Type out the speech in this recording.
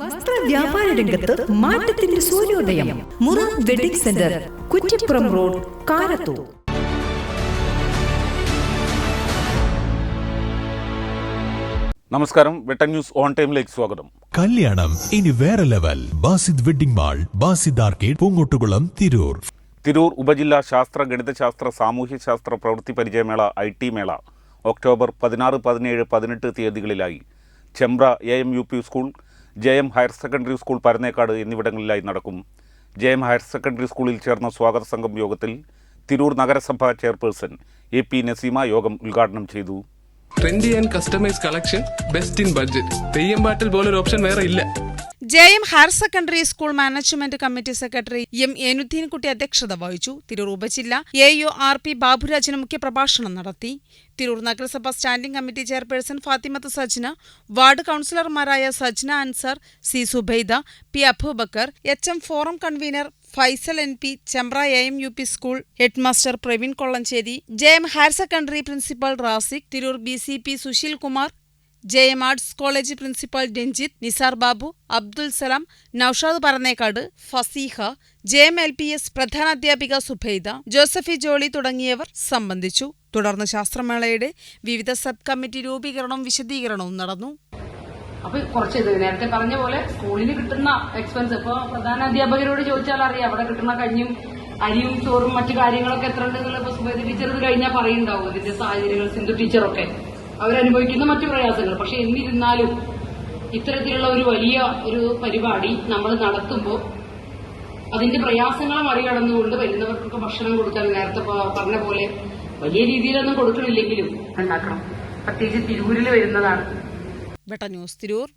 വസ്ത്ര വ്യാപാര രംഗത്ത് മാറ്റത്തിന്റെ സൂര്യോദയം. മുറ wedding centre Kuttippuram road Karathur. നമസ്കാരം. വെട്ടൻ ന്യൂസ് ഓൺ ടൈമിലേക്ക് സ്വാഗതം. കല്യാണം ഇനി വേറെ level. Basid wedding mall Basid arcade Poongottukulam Tirur. Tirur ഉപജില്ലാ ശാസ്ത്ര ഗണിതശാസ്ത്ര സാമൂഹ്യശാസ്ത്ര പ്രവൃത്തി പരിചയമേള ഐ ടി മേള ഒക്ടോബർ പതിനാറ് പതിനേഴ് പതിനെട്ട് തീയതികളിലായി. Chembra A M U P school J M higher secondary school Parannekkad എന്നിവിടങ്ങളിലായി നടക്കും. ജെ എം ഹയർ സെക്കൻഡറി സ്കൂളിൽ ചേർന്ന സ്വാഗത സംഘം യോഗത്തിൽ തിരൂർ നഗരസഭ ചെയർപേഴ്സൺ എ പി നസീമ യോഗം ഉദ്ഘാടനം ചെയ്തു. Trendy and customise collection best in budget Theyyam പാട്ടിൽ ഓപ്ഷൻ വേറെ ഇല്ല. J M higher secondary school management committee secretary M Enuddeenkutty അധ്യക്ഷത വഹിച്ചു. തിരൂർ ഉപജില്ല എ യു ആർ പി ബാബുരാജന് മുഖ്യപ്രഭാഷണം നടത്തി. തിരൂർ നഗരസഭ standing committee chairperson Fathimath Sajna ward കൌൺസിലർമാരായ Sajna Ansar C Subaida P Abubakar H M forum convener Faisal N P Chembra A M U P school headmaster Praveen Kollancheri J M higher secondary principal Razik Tirur B C P Susheel Kumar J M arts college principal Ranjith Nisar Babu Abdul Salam Naushad Parannekkad Faseeha J M L P S പ്രധാനാധ്യാപിക Subaida Josephy Jolly തുടങ്ങിയവർ സംബന്ധിച്ചു. തുടർന്ന് ശാസ്ത്രമേളയുടെ വിവിധ sub committee രൂപീകരണവും വിശദീകരണവും നടന്നു. അപ്പൊ കുറച്ച് ഇത് നേരത്തെ പറഞ്ഞ പോലെ സ്കൂളിന് കിട്ടുന്ന എക്സ്പെൻസ് ഇപ്പൊ പ്രധാന അധ്യാപകരോട് ചോദിച്ചാൽ അറിയാം അവിടെ കിട്ടുന്ന കഞ്ഞും അരിയും ചോറും മറ്റു കാര്യങ്ങളൊക്കെ എത്ര ഉണ്ടെന്നുള്ള ഇപ്പൊ ടീച്ചർ ഇത് കഴിഞ്ഞാൽ പറയുന്നുണ്ടാവും. ഇതിന്റെ സാഹചര്യങ്ങൾ സിന്ധു ടീച്ചറൊക്കെ അവരനുഭവിക്കുന്ന മറ്റു പ്രയാസങ്ങൾ. പക്ഷെ എന്നിരുന്നാലും ഇത്തരത്തിലുള്ള ഒരു വലിയ ഒരു പരിപാടി നമ്മൾ നടത്തുമ്പോൾ അതിന്റെ പ്രയാസങ്ങളെ മറികടന്നുകൊണ്ട് വരുന്നവർക്കൊക്കെ ഭക്ഷണം കൊടുക്കാൻ നേരത്തെ പറഞ്ഞ പോലെ വലിയ രീതിയിലൊന്നും കൊടുക്കണില്ലെങ്കിലും ഉണ്ടാക്കണം. പ്രത്യേകിച്ച് തിരൂരിൽ വരുന്നതാണ്. ന്യൂസ് തിരൂർ.